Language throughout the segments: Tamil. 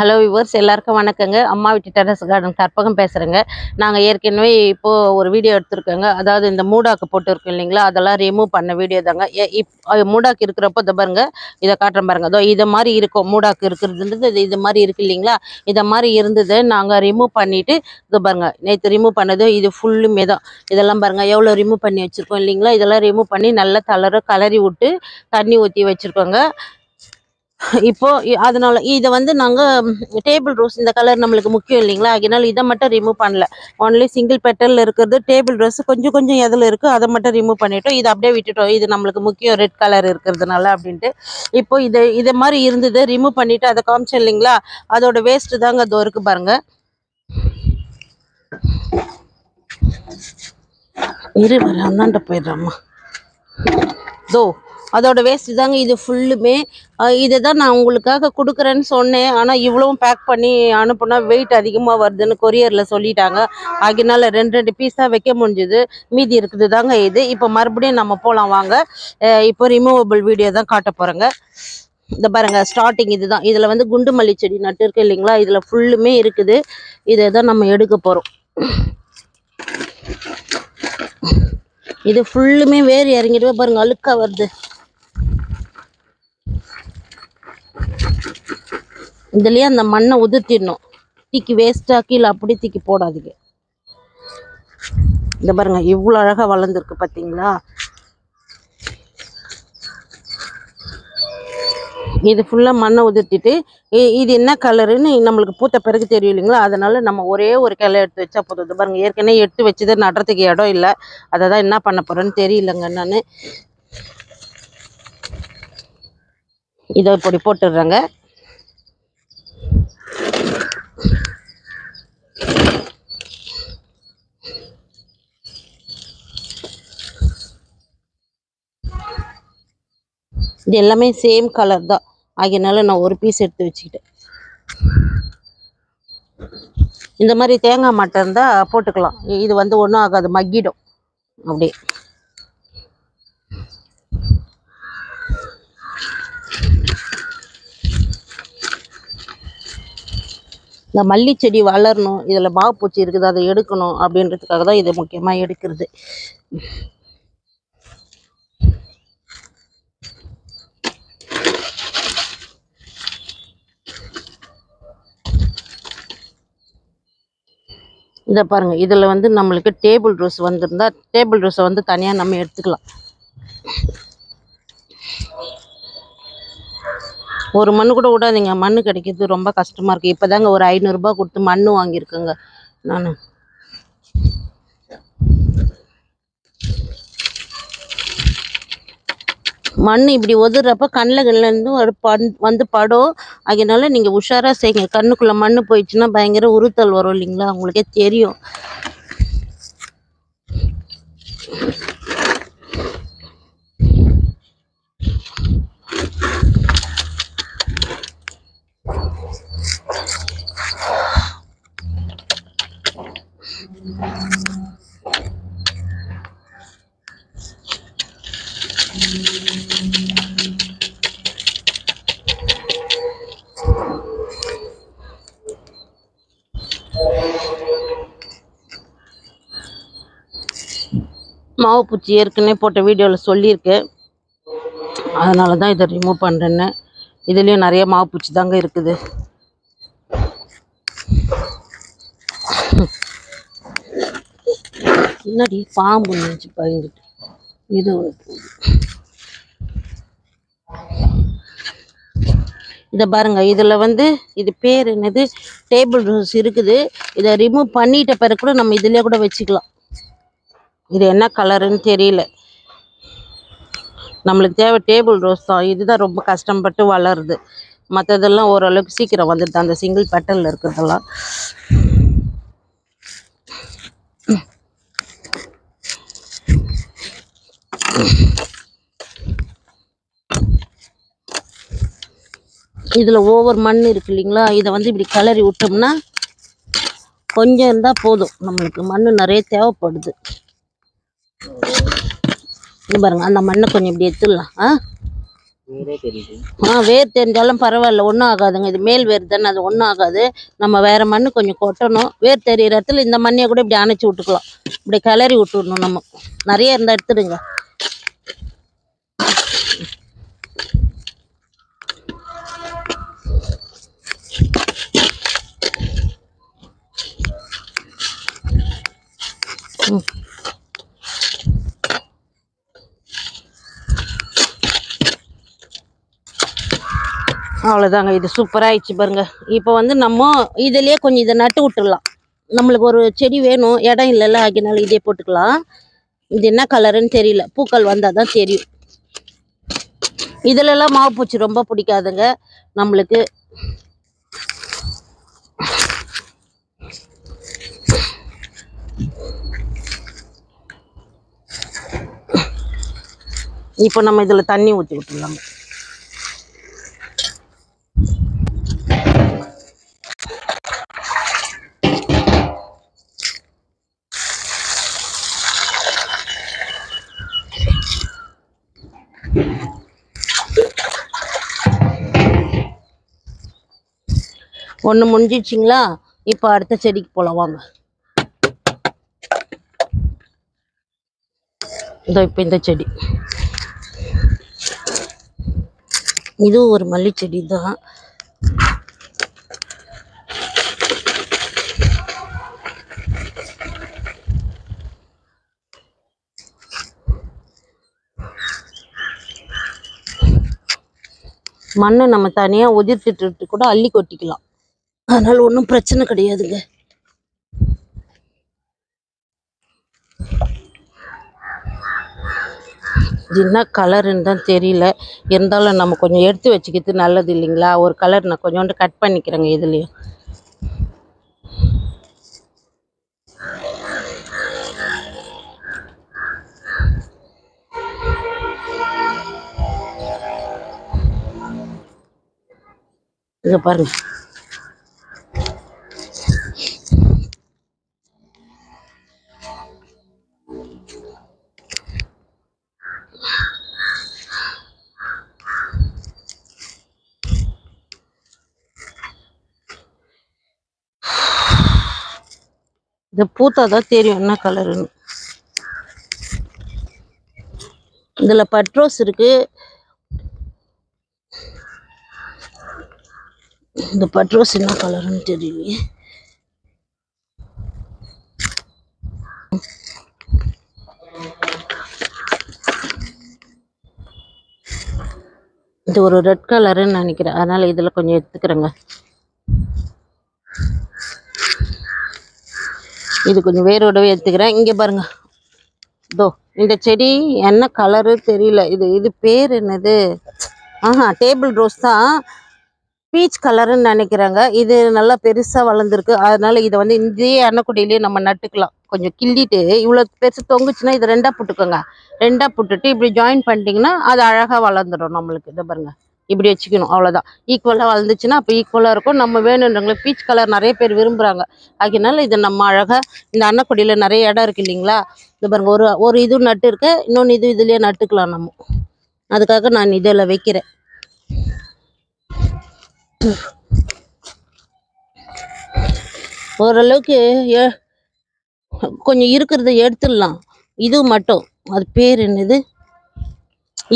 ஹலோ விவர்ஸ் எல்லாருக்கும் வணக்கங்க. அம்மா வீட்டு டெரஸ் கார்டன் கற்பகம் பேசுகிறேங்க நாங்கள் ஏற்கனவே இப்போது ஒரு வீடியோ எடுத்திருக்கோங்க. அதாவது இந்த மூடாக்கு போட்டுருக்கோம் இல்லைங்களா? அதெல்லாம் ரிமூவ் பண்ண வீடியோ தாங்க. ஏ- இப் மூடாக்கு இருக்கிறப்போ இதை பாருங்க. இதை காட்டுறேன் பாருங்க. அதோ இதை மாதிரி இருக்கும். மூடாக்கு இருக்கிறதுன்றது இது இது மாதிரி இருக்குது இல்லைங்களா? இதை மாதிரி இருந்தது. நாங்கள் ரிமூவ் பண்ணிவிட்டு இது பாருங்க. நேற்று ரிமூவ் பண்ணது இது ஃபுல்லுமே தான். இதெல்லாம் பாருங்க. எவ்வளோ ரிமூவ் பண்ணி வச்சுருக்கோம் இல்லைங்களா? இதெல்லாம் ரிமூவ் பண்ணி நல்லா தளர கலரி விட்டு தண்ணி ஊற்றி வச்சிருக்கோங்க. இப்போ அதனால இதை வந்து நாங்கள் டேபிள் ரோஸ் இந்த கலர் நம்மளுக்கு முக்கியம் இல்லைங்களா? அதனால இதை மட்டும் ரிமூவ் பண்ணல. ஒன்லி சிங்கிள் பெட்டலில் இருக்கிறது டேபிள் ரோஸ் கொஞ்சம் கொஞ்சம் எதில் இருக்குது அதை மட்டும் ரிமூவ் பண்ணிட்டோம். இதை அப்படியே விட்டுட்டோம். இது நம்மளுக்கு முக்கியம் ரெட் கலர் இருக்கிறதுனால அப்படின்ட்டு. இப்போ இதை இதை மாதிரி இருந்தது. ரிமூவ் பண்ணிவிட்டு அதை காமிச்சோம் இல்லைங்களா? அதோட வேஸ்ட்டு தாங்க அதோ இருக்குது பாருங்க. இரு வர அந்தாண்ட போயிடுறாம்மா. தோ அதோட வேஸ்ட் தாங்க இது ஃபுல்லுமே இதை தான் நான் உங்களுக்காக கொடுக்குறேன்னு சொன்னேன். ஆனால் இவ்வளவும் பேக் பண்ணி அனுப்புனா வெயிட் அதிகமாக வருதுன்னு கொரியரில் சொல்லிட்டாங்க. அதனால ரெண்டு ரெண்டு பீஸாக வைக்க முடிஞ்சுது. மீதி இருக்குது தாங்க இது. இப்போ மறுபடியும் நம்ம போகலாம் வாங்க. இப்போ ரிமூவபிள் வீடியோ தான் காட்ட போகிறேங்க இந்த பாருங்க ஸ்டார்டிங் இதுதான். இதில் வந்து குண்டு மல்லி செடி நட்டு இருக்கு இல்லைங்களா? இதில் ஃபுல்லுமே இருக்குது. இதை தான் நம்ம எடுக்க போகிறோம் இது ஃபுல்லுமே வேர் இறங்கிட்டு பாருங்க அழுக்காக வருது. இதுலேயே அந்த மண்ணை உதிர்த்திடணும். தீக்கி வேஸ்ட்டாக கீழே அப்படி தீக்கி போடாதீங்க. இந்த பாருங்க இவ்வளோ அழகாக வளர்ந்துருக்கு பார்த்தீங்களா இது ஃபுல்லாக மண்ணை உதிர்த்திட்டு இது என்ன கலருன்னு நம்மளுக்கு பூத்த பிறகு தெரியும் இல்லைங்களா? அதனால் நம்ம ஒரே ஒரு கிளை எடுத்து வச்சா போதும். இது பாருங்கள் ஏற்கனவே எடுத்து வச்சது நடுறதுக்கு இடம் இல்லை. அதை தான் என்ன பண்ண போகிறேன்னு தெரியலங்க நான். இதை இப்படி போட்டுடுறேங்க. இது எல்லாமே சேம் கலர் தான். ஆகியனால நான் ஒரு பீஸ் எடுத்து வச்சுக்கிட்டேன். இந்த மாதிரி தேங்காய் மட்டை இருந்தால் போட்டுக்கலாம். இது வந்து ஒன்றும் ஆகாது மக்கிடும். அப்படியே இந்த மல்லி செடி வளரணும் இதில் மாவு பூச்சி இருக்குது அதை எடுக்கணும் அப்படின்றதுக்காக தான் இதை முக்கியமாக எடுக்கிறது. இதை பாருங்கள் இதில் வந்து நம்மளுக்கு டேபிள் ரோஸ் வந்திருந்தா டேபிள் ரோஸை வந்து தனியாக நம்ம எடுத்துக்கலாம். ஒரு மண் கூட விடாதீங்க மண்ணு கிடைக்கிறது ரொம்ப கஷ்டமாக இருக்குது இப்போ இப்போதாங்க ஒரு ஐநூறுரூபா கொடுத்து மண் வாங்கியிருக்கேங்க. நான். மண் இப்படி ஒதுறப்ப கண்ணில் கண்ணிலேருந்து ஒரு பண் வந்து படும். அதனால நீங்கள் உஷாராக செய்யுங்க. கண்ணுக்குள்ளே மண் போயிடுச்சுன்னா பயங்கர உறுத்தல் வரும் இல்லைங்களா? உங்களுக்கே தெரியும். மாவு பூச்சி ஏற்கனவே போட்ட வீடியோவில் சொல்லியிருக்கேன் அதனால தான் இதை ரிமூவ் பண்ணுறேன்னு இதுலேயும் நிறைய மாவு பூச்சி தாங்க இருக்குது. என்னடி பாம்பு நினச்சி பயந்துட்டு. இது இதை பாருங்க இதில் வந்து இது பேர் என்னது? டேபிள் ரோஸ் இருக்குது. இதை ரிமூவ் பண்ணிட்ட பிறகு கூட நம்ம இதிலே கூட வச்சுக்கலாம். இது என்ன கலருன்னு தெரியல. நம்மளுக்கு தேவை டேபிள் ரோஸ் தான். இதுதான் ரொம்ப கஷ்டப்பட்டு வளருது. மற்றதெல்லாம் ஓரளவுக்கு சீக்கிரம் வந்துடுது. அந்த சிங்கிள் பட்டனில் இருக்கிறதெல்லாம். இதில் ஓவர் மண் இருக்கு இல்லைங்களா? இதை வந்து இப்படி கிளறி விட்டோம்னா கொஞ்சம் இருந்தால் போதும். நம்மளுக்கு மண் நிறைய தேவைப்படுது. இது பாருங்க அந்த மண்ணை கொஞ்சம் இப்படி எடுத்துடலாம். ஆ? ஆ வேர் தெரிஞ்சாலும் பரவாயில்ல ஒன்றும் ஆகாதுங்க. இது மேல் வேர் தானே அது ஒன்றும் ஆகாது. நம்ம வேற மண் கொஞ்சம் கொட்டணும். வேர் தெரியிற இடத்துல இந்த மண்ணையை கூட இப்படி அணைச்சி விட்டுக்கலாம். இப்படி கிளறி விட்டுடணும் நம்ம. நிறைய இருந்தால் எடுத்துடுங்க. ம். அவ்வளோதாங்க இது சூப்பராகிடுச்சு பாருங்கள் பாருங்க. இப்போ வந்து நம்ம இதுலயே கொஞ்சம் இதை நட்டு விட்டுடலாம். நம்மளுக்கு ஒரு செடி வேணும் இடம் இல்லைல்ல ஆகினால இதே போட்டுக்கலாம். இது என்ன கலருன்னு தெரியல. பூக்கள் வந்தால் தான் தெரியும். இதுலலாம் மாவு பூச்சி ரொம்ப பிடிக்காதுங்க. நம்மளுக்கு இப்போ நம்ம இதில் தண்ணி ஊற்றி விட்டுடலாம் ஒன்று முடிஞ்சிச்சிங்களா இப்போ அடுத்த செடிக்கு போகலாம் வாங்க. இதோ இப்போ இந்த செடி. இதுவும் ஒரு மல்லி செடி தான். மண்ணை நம்ம தனியாக உதிர்த்துட்டு கூட அள்ளி கொட்டிக்கலாம். அதனால் ஒன்றும் பிரச்சனை கிடையாதுங்க. இது என்ன கலருன்னு தான் தெரியல. இருந்தாலும் நம்ம கொஞ்சம் எடுத்து வச்சுக்கிறது நல்லது இல்லைங்களா? ஒரு கலர் நான் கொஞ்சோண்டு கட் பண்ணிக்கிறேங்க இதுலேயும். இதை பாருங்க. இது பூத்தாதான் தெரியும் என்ன கலருன்னு. இதுல பட்ரோஸ் இருக்கு. இந்த பட்ரோஸ் என்ன கலருன்னு தெரியலையே இது ஒரு ரெட் கலருன்னு நினைக்கிறேன். அதனால இதுல கொஞ்சம் எடுத்துக்கிறேங்க. இது கொஞ்சம் வேரோடவே எடுத்துக்கிறேன். இங்கே பாருங்க. இதோ இந்த செடி என்ன கலரு தெரியல. இது இது பேர் என்னது? ஆஹா டேபிள் ரோஸ் தான். பீச் கலருன்னு நினைக்கிறாங்க. இது நல்லா பெருசாக வளர்ந்துருக்கு. அதனால இதை வந்து இதே அன்னக்குடியிலேயே நம்ம நட்டுக்கலாம். கொஞ்சம் கிள்ளிட்டு இவ்வளோ பெருசு தொங்குச்சுன்னா இதை ரெண்டாக போட்டுக்கோங்க. ரெண்டாக போட்டுட்டு இப்படி ஜாயின் பண்ணிட்டீங்கன்னா அது அழகாக வளர்ந்துடும் நம்மளுக்கு. இதை பாருங்கள் இப்படி வச்சுக்கணும் அவ்வளோதான் ஈக்குவலாக வளர்ந்துச்சுன்னா அப்போ ஈக்குவலாக இருக்கும். நம்ம வேணுன்றவங்களுக்கு பீச் கலர் நிறைய பேர் விரும்புகிறாங்க அதனால இதை நம்ம அழகாக இந்த அன்னக்குடியில் நிறைய இடம் இருக்குது இல்லைங்களா? இந்த பாருங்கள் ஒரு ஒரு இது நட்டு இருக்கு இன்னொன்று இது இதுலேயே நட்டுக்கலாம் நம்ம. அதுக்காக நான் இதில் வைக்கிறேன். ஓரளவுக்கு ஏ கொஞ்சம் இருக்கிறத எடுத்துடலாம். இது மட்டும். அது பேர் என்னது?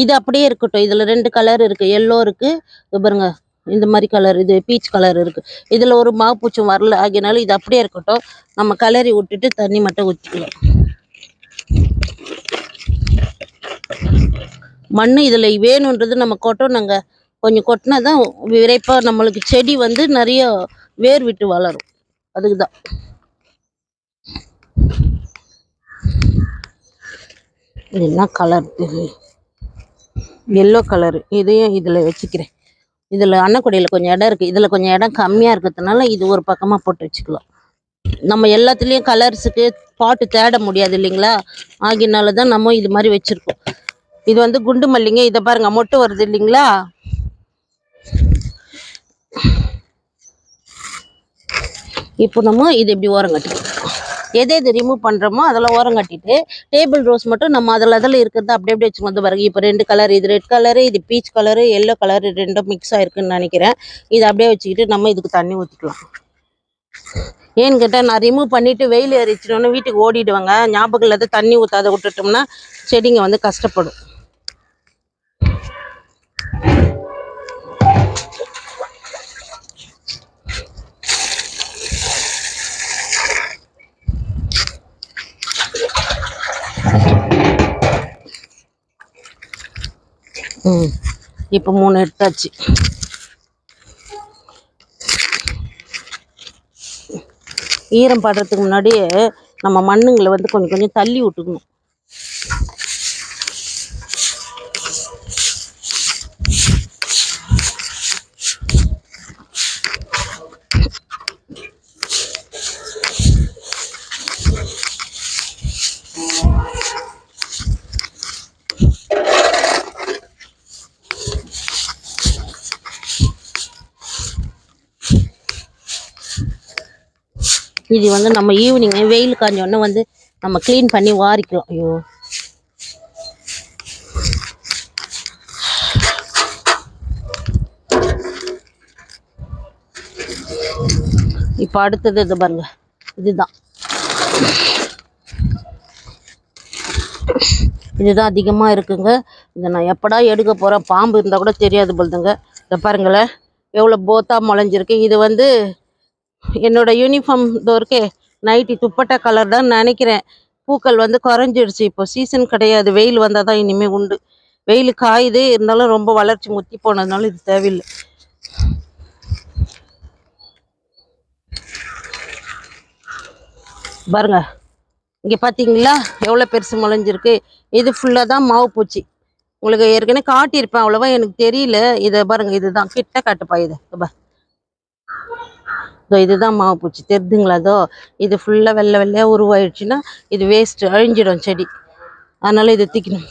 இது அப்படியே இருக்கட்டும். இதில் ரெண்டு கலர் இருக்குது எல்லோ இருக்குது பாருங்க. இந்த மாதிரி கலர் இது பீச் கலர் இருக்குது இதில் ஒரு மாப்பூச்சும் வரல. ஆகினாலும் இது அப்படியே இருக்கட்டும். நம்ம கலரி விட்டுட்டு தண்ணி மட்டும் ஊற்றிக்கலாம் மண் இதில் வேணுன்றது நம்ம கொட்டோம். நாங்கள் கொஞ்சம் கொட்டினா தான் விரைப்பாக நம்மளுக்கு செடி வந்து நிறைய வேர் விட்டு வளரும். அதுக்கு தான் என்ன கலர் எல்லோ கலரு இதையும் இதில் வச்சுக்கிறேன். இதில் அன்னக்குடியில் கொஞ்சம் இடம் இருக்குது இதில் கொஞ்சம் இடம் கம்மியாக இருக்கிறதுனால இது ஒரு பக்கமாக போட்டு வச்சுக்கலாம். நம்ம எல்லாத்துலேயும் கலர்ஸுக்கு பாட்டு தேட முடியாது இல்லைங்களா? ஆகினால தான் நம்ம இது மாதிரி வச்சுருக்கோம். இது வந்து குண்டு மல்லிங்க இதை பாருங்க மொட்டு வருது இல்லைங்களா? இப்போ நம்ம இது இப்படி ஓரம் கட்டிக்கலாம் எது எது ரிமூவ் பண்ணுறோமோ அதெல்லாம் ஓரம் கட்டிட்டு டேபிள் ரோஸ் மட்டும் நம்ம அதில் அதில் இருக்கிறது அப்படி அப்படியே வச்சுக்கோங்க வந்து பாருங்க இப்போ ரெண்டு கலர் இது ரெட் கலரு இது பீச் கலரு எல்லோ கலரு ரெண்டும் மிக்ஸ் ஆயிருக்குன்னு நினைக்கிறேன். இது அப்படியே வச்சுக்கிட்டு நம்ம இதுக்கு தண்ணி ஊற்றிக்கலாம் ஏன்னு கேட்டால் நான் ரிமூவ் பண்ணிவிட்டு வெயில் எரிச்சிட்டோன்னு வீட்டுக்கு ஓடிடுவாங்க. ஞாபகம் இல்லாத தண்ணி ஊற்றாத விட்டுட்டோம்னா செடிங்க வந்து கஷ்டப்படும். ம். இப்போ மூணு எடுத்தாச்சு. ஈரம் படுறதுக்கு முன்னாடியே நம்ம மண்ணுங்களை வந்து கொஞ்சம் கொஞ்சம் தள்ளி விட்டுக்கணும். இது வந்து நம்ம ஈவினிங் வெயில் காஞ்சோடனே வந்து நம்ம க்ளீன் பண்ணி வாரிக்கலாம் ஐயோ. இப்போ அடுத்தது இது பாருங்க. இதுதான். இதுதான் அதிகமாக இருக்குங்க. இதை நான் எப்படா எடுக்க போகிறேன் பாம்பு இருந்தால் கூட தெரியாது போலுதுங்க. இதை பாருங்களேன். எவ்வளோ போத்தா முளைஞ்சிருக்கு. இது வந்து என்னோடய யூனிஃபார்ம் இதோ இருக்கே நைட்டி துப்பட்டா கலர் தான் நினைக்கிறேன். பூக்கள் வந்து குறைஞ்சிடுச்சு இப்போ சீசன் கிடையாது. வெயில் வந்தால் தான் இனிமேல் உண்டு. வெயில் காயுது. இருந்தாலும் ரொம்ப வளர்ச்சி முத்தி போனதுனால இது தேவையில்லை. பாருங்க. இங்கே பார்த்தீங்களா எவ்வளோ பெருசு முளைஞ்சிருக்கு. இது ஃபுல்லாக தான் மாவு பூச்சி. உங்களுக்கு ஏற்கனவே காட்டியிருப்பேன். அவ்வளோவா எனக்கு தெரியல. இதை பாருங்கள் இதுதான். கிட்ட காட்டுப்பா இதை. இதோ இதோ இதுதான் மாவு பூச்சி. தெரிதுங்களா? அதோ இது ஃபுல்லாக வெள்ளை வெள்ளையாக உருவாயிடுச்சுன்னா இது வேஸ்ட் அழிஞ்சிடும் செடி. அதனால இதை தூக்கணும்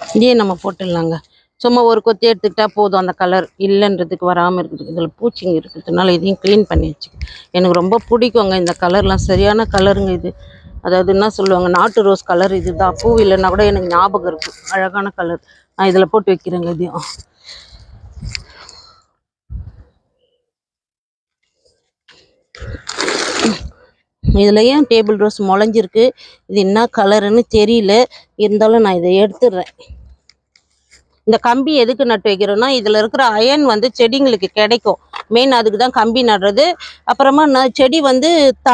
இதே நம்ம போட்டுடலாங்க. சும்மா ஒரு கொத்தி எடுத்துக்கிட்டா போதும் அந்த கலர் இல்லைன்றதுக்கு வராமல் இருக்குது. இதில் பூச்சிங்க இருக்கிறதுனால இதையும் க்ளீன் பண்ணி வச்சு எனக்கு ரொம்ப பிடிக்குங்க இந்த கலர்லாம் சரியான கலருங்க இது. அதாவது என்ன சொல்லுவாங்க நாட்டு ரோஸ் கலர் இதுதான். பூ இல்லைன்னா கூட எனக்கு ஞாபகம் இருக்குது அழகான கலர் நான் இதில் போட்டு வைக்கிறேங்க இதையும் இதில் ஏன் டேபிள் ரோஸ் முளைஞ்சிருக்கு? இது என்ன கலருன்னு தெரியல. இருந்தாலும் நான் இதை எடுத்துடுறேன். இந்த கம்பி எதுக்கு நட்டு வைக்கிறோம்னா இதில் இருக்கிற அயன் வந்து செடிங்களுக்கு கிடைக்கும். மெயின் அதுக்கு தான் கம்பி நடுறது. அப்புறமா ந செடி வந்து த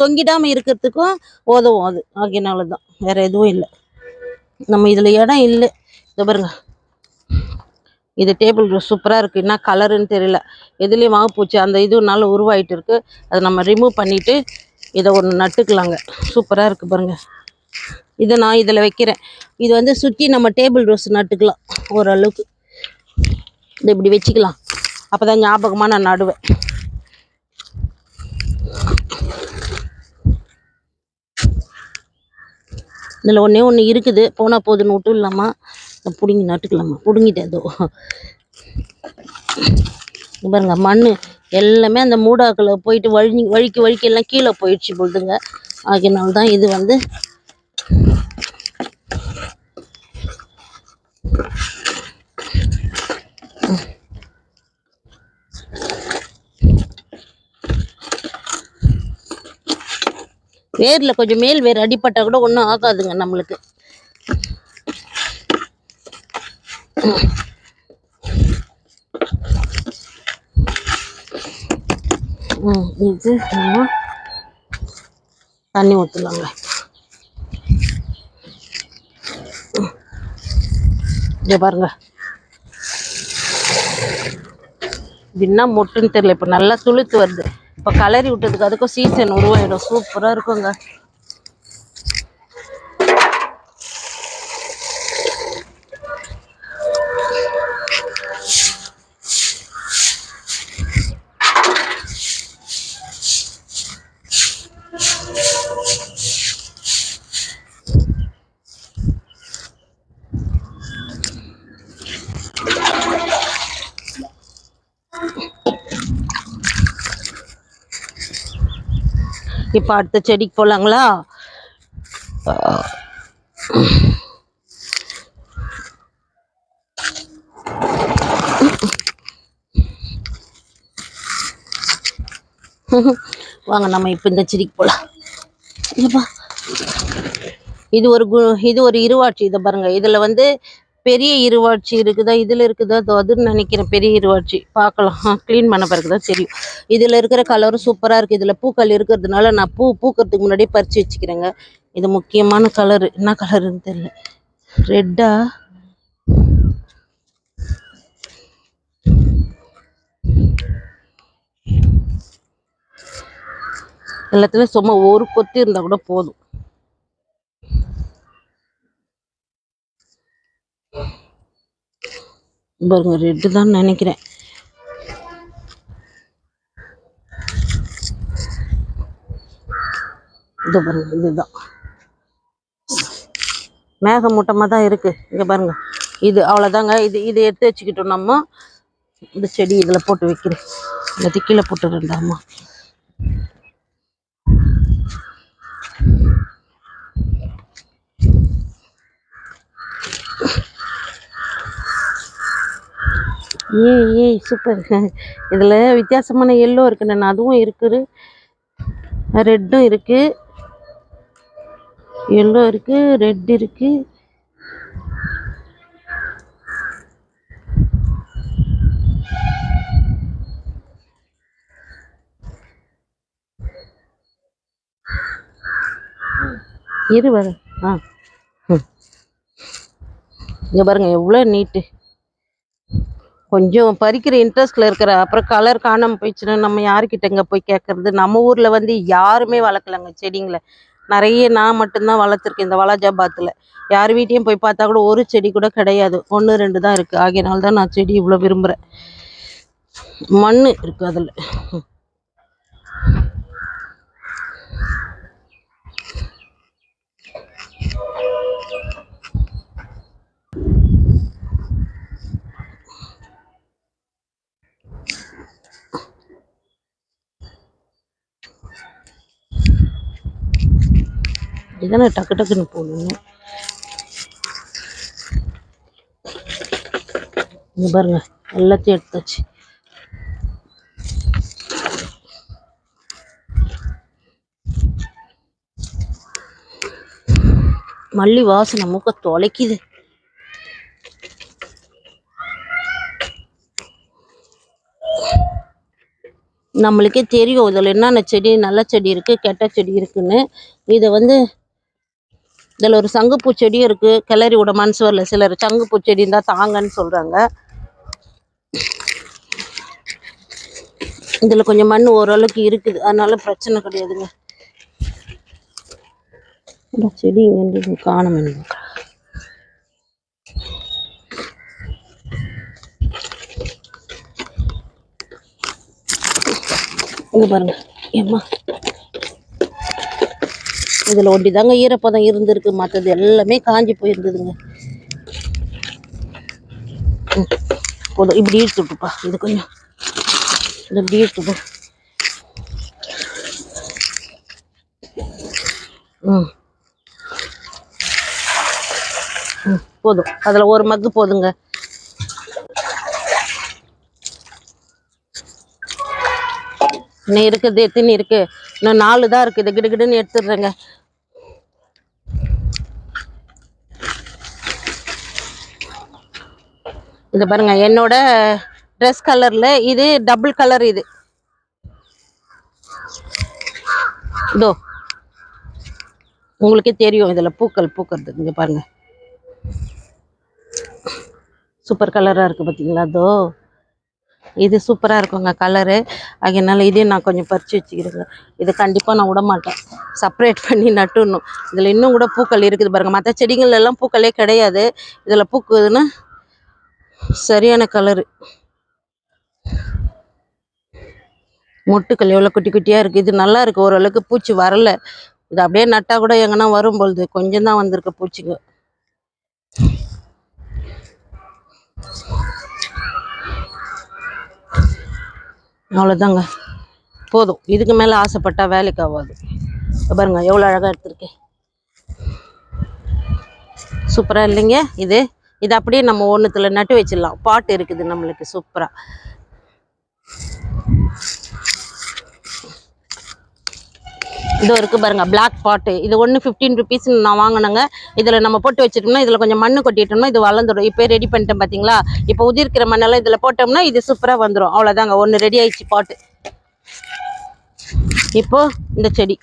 தொங்கிடாமல் இருக்கிறதுக்கும் உதவும் அது. ஆகியனால தான் வேற எதுவும் இல்லை. நம்ம இதில் இடம் இல்லை. இதை பாருங்க. இது டேபிள் சூப்பராக இருக்குது என்ன கலருன்னு தெரியல. எதுலேயும் மாவுப்பூச்சி அந்த இதுனால உருவாயிட்டு இருக்கு. அதை நம்ம ரிமூவ் பண்ணிவிட்டு இதை ஒன்று நட்டுக்கலாங்க. சூப்பராக இருக்குது பாருங்க. இதை நான் இதில் வைக்கிறேன். இது வந்து சுற்றி நம்ம டேபிள் ரோஸ் நட்டுக்கலாம் ஓரளவுக்கு. இதை இப்படி வச்சுக்கலாம். அப்போ தான் ஞாபகமாக நான் நடுவேன். இதில் ஒன்றே ஒன்று இருக்குது. போனால் போதுன்னு விட்டு இல்லாமா பிடுங்கி நட்டுக்கலாமா? பிடுங்கிட்டேன் அதோ பாருங்க மண் எல்லாமே அந்த மூடாக்கில் போயிட்டு வழி வழிக்கு வழிக்கு எல்லாம் கீழே போயிடுச்சு பொழுதுங்க. ஆகினால்தான் இது வந்து வேரில் கொஞ்சம் மேல் வேர் அடிப்பட்டா கூட ஒன்றும் ஆகாதுங்க நம்மளுக்கு. இது தண்ணி ஊற்றலாங்க இங்கே பாருங்க. இது என்ன மொட்டுன்னு தெரியல இப்போ நல்லா துளுத்து வருது. இப்போ கலரி விட்டதுக்கு அதுக்கும் சீசன் உருவாயிடும். சூப்பராக இருக்குங்க. இப்போ அடுத்த செடிக்கு போகலாங்களா வாங்க நம்ம இப்போ இந்த செடிக்கு போகலாம் இல்லைப்பா. இது ஒரு கு இது ஒரு இருவாட்சி இதை பாருங்க. இதில் வந்து பெரிய இருவாட்சி இருக்குதா இதில் இருக்குதா அது அதுன்னு நினைக்கிறேன். பெரிய இருவாட்சி. பார்க்கலாம். க்ளீன் பண்ண பிறகு தான் தெரியும். இதில் இருக்கிற கலரும் சூப்பராக இருக்குது இதில் பூக்கள் இருக்கிறதுனால நான் பூ பூக்கிறதுக்கு முன்னாடியே பறித்து வச்சுக்கிறேங்க. இது முக்கியமான கலரு என்ன கலருன்னு தெரியல. ரெட்டா எல்லாத்துலேயும் சும்மா ஒரு கொத்து இருந்தால் கூட போதும். பாருங்க ரெட்டு தான் நினைக்கிறேன். இது பாருங்க இதுதான். மேகமூட்டமாக தான் இருக்கு. இங்கே பாருங்க. இது அவ்வளோதாங்க இது இது எடுத்து வச்சுக்கிட்டோம் நம்ம. இந்த செடி இதில் போட்டு வைக்கிறேன் எல்லாத்தையும் கீழே போட்டுருந்தாம்மா ஏ ஏய் ஏய் சூப்பர் இதில் வித்தியாசமான எல்லோ இருக்கு அதுவும் இருக்குது. ரெட்டும் இருக்கு. எல்லோ இருக்கு ரெட் இருக்கு. இரு வர. ஆ. ம். இங்க பாருங்க எவ்வளோ நீட்டு. கொஞ்சம் பறிக்கிற இன்ட்ரெஸ்ட்ல இருக்கிற அப்புறம் கலர் காணாமல் போயிடுச்சுன்னா நம்ம யாருக்கிட்டங்க போய் கேட்கறது நம்ம ஊர்ல வந்து யாருமே வளர்க்கலங்க செடிங்களை. நிறைய நான் மட்டும்தான் வளர்த்துருக்கேன். இந்த வலாஜாபாத்தில். யார் வீட்டையும் போய் பார்த்தா கூட ஒரு செடி கூட கிடையாது. ஒன்று ரெண்டு தான் இருக்குது ஆகையினால தான் நான் செடி இவ்வளோ விரும்புகிறேன் மண் இருக்குது அதில். இதானே டக்கு டக்குன்னு போகணும் இங்கே பாருங்க எல்லாத்தையும் எடுத்தாச்சு. மல்லி வாசனை மூக்க தொலைக்குது. நம்மளுக்கே தெரியும் இதில் என்னென்ன செடி நல்ல செடி இருக்குது கெட்ட செடி இருக்குன்னு. இதை வந்து இதில் ஒரு சங்குப்பூ செடியும் இருக்குது கிளறி விடமான்னு சொல்லல சிலர் சங்குப்பூ செடி இருந்தால் தாங்கன்னு சொல்கிறாங்க இதில் கொஞ்சம் மண் ஓரளவுக்கு இருக்குது. அதனால பிரச்சனை கிடையாதுங்க. இந்த செடி இங்கே காணும் இங்கே பாருங்க. ஏம்மா? இதில் ஒண்டி தாங்க ஈரப்பதம் இருந்திருக்கு. மற்றது எல்லாமே காஞ்சி போயிருந்ததுங்க. போதும். இப்படி இழுத்து இது கொஞ்சம். இது இப்படி இழுத்து ம். ம் போதும். அதில் ஒரு மக்கு போதுங்க. இன்னும் இருக்குது. எத்தனை இருக்குது இன்னும் நாலு தான் இருக்குது. கிடு கிடுன்னு எடுத்துடுறேங்க. இது பாருங்க என்னோட ட்ரெஸ் கலர்ல இது டபுள் கலர் இது. இதோ உங்களுக்கே தெரியும் இதுல பூக்கள் பூக்கிறது. இங்க பாருங்க. சூப்பர் கலரா இருக்கு பாத்தீங்களா? அதோ இது சூப்பராக இருக்குங்க கலரு அதனால இதையும் நான் கொஞ்சம் பறித்து வச்சுக்கிறேங்க. இது கண்டிப்பாக நான் விட மாட்டேன். செப்பரேட் பண்ணி நட்டுணும் இதில் இன்னும் கூட பூக்கள் இருக்குது பாருங்கள் மற்ற செடிங்களெல்லாம் பூக்களே கிடையாது. இதில் பூக்குதுன்னு சரியான கலரு மொட்டுக்கள் எவ்வளோ குட்டி குட்டியாக இருக்குது இது நல்லா இருக்குது ஓரளவுக்கு பூச்சி வரல. இது அப்படியே நட்டால் கூட எங்கன்னா வரும் பொழுது. கொஞ்சம் தான் வந்திருக்கு பூச்சிங்க. அவ்வளோதாங்க போதும். இதுக்கு மேலே ஆசைப்பட்டால் வேலைக்கு ஆகாது. பாருங்க எவ்வளோ அழகாக எடுத்திருக்கேன். சூப்பராக இல்லைங்க இது? இது அப்படியே நம்ம ஒன்றுத்தில் நட்டு வச்சிடலாம். பாட்டு இருக்குது நம்மளுக்கு சூப்பராக இது இருக்குது பாருங்கள் பிளாக் பாட்டு இது ஒன்று ஃபிஃப்டீன் ருபீஸ் நான் வாங்கினேங்க. இதில் நம்ம போட்டு வச்சிட்டோம்னா இதில் கொஞ்சம் மண்ணு கொட்டிட்டோம்னா இது வளர்ந்துடும். இப்போ ரெடி பண்ணிட்டேன் பார்த்தீங்களா இப்போ உதிர்க்கிற மண்ணெல்லாம் இதில் போட்டோம்னா இது சூப்பராக வந்துடும் அவ்வளோதாங்க ஒன்று ரெடி ஆயிடுச்சு பாட்டு இப்போது இந்த செடி.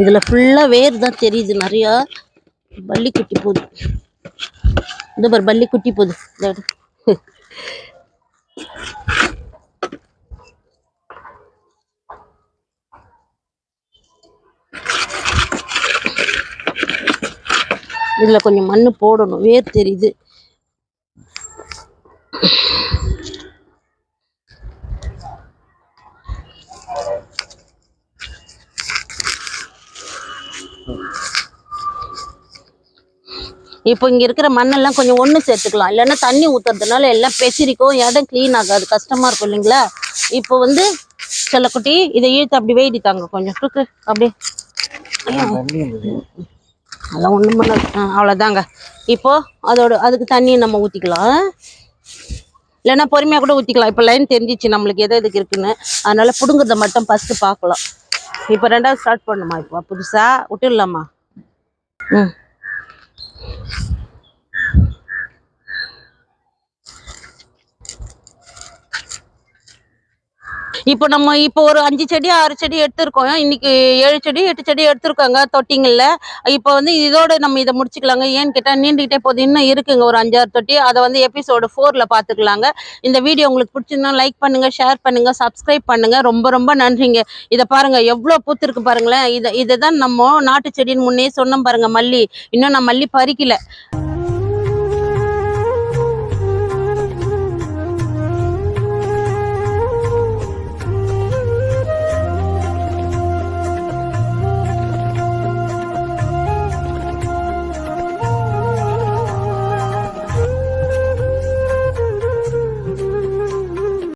இதுல ஃபுல்லா வேர் தான் தெரியுது நிறையா. பள்ளி குட்டி போகுது இந்த பாரு பள்ளி குட்டி போகுது இதில் இதுல கொஞ்சம் மண்ணு போடணும். வேர் தெரியுது. இப்போ இங்க இருக்கிற மண்ணெல்லாம் கொஞ்சம் ஒண்ணு சேர்த்துக்கலாம். இல்லைன்னா தண்ணி ஊத்துறதுனால எல்லாம் பெசிரிக்கும் இடம் க்ளீன் ஆகாது. கஷ்டமா இருக்கும் இல்லைங்களா? இப்போ வந்து செல்லக்குட்டி இதை இழுத்து அப்படி வெயிடி தாங்க கொஞ்சம். தூக்கு அப்படியே. அதெல்லாம் ஒண்ணும் பண்ணாது. ஆ, அவ்வளவுதாங்க. இப்போ அதோட அதுக்கு தண்ணியை நம்ம ஊத்திக்கலாம். இல்லைன்னா பொறுமையாக கூட ஊற்றிக்கலாம் இப்போ லைன் தெரிஞ்சிச்சு நம்மளுக்கு எது எதுக்கு இருக்குன்னு. அதனால பிடுங்குறத மட்டும் ஃபஸ்ட்டு பார்க்கலாம். இப்போ ரெண்டாவது ஸ்டார்ட் பண்ணுமா இப்போ? புதுசாக விட்டுடலாமா? ம். இப்போ நம்ம இப்போ ஒரு அஞ்சு செடி ஆறு செடி எடுத்திருக்கோம். இன்னைக்கு ஏழு செடி எட்டு செடி எடுத்திருக்காங்க தொட்டிங்கல்ல இப்போ வந்து இதோட நம்ம இதை முடிச்சுக்கலாங்க. ஏன்னு கேட்டால் நீண்டுகிட்டே போது இன்னும் இருக்குங்க. ஒரு அஞ்சாறு தொட்டி. அதை வந்து எபிசோடு ஃபோரில் பார்த்துக்கலாங்க. இந்த வீடியோ உங்களுக்கு பிடிச்சிருந்தா லைக் பண்ணுங்க ஷேர் பண்ணுங்க சப்ஸ்கிரைப் பண்ணுங்க. ரொம்ப ரொம்ப நன்றிங்க. இதை பாருங்க. எவ்வளோ பூத்திருக்கு பாருங்களேன். இதை இதை தான் நம்ம நாட்டு செடின்னு முன்னே சொன்னோம் பாருங்க மல்லி. இன்னும் நான் மல்லி பறிக்கல.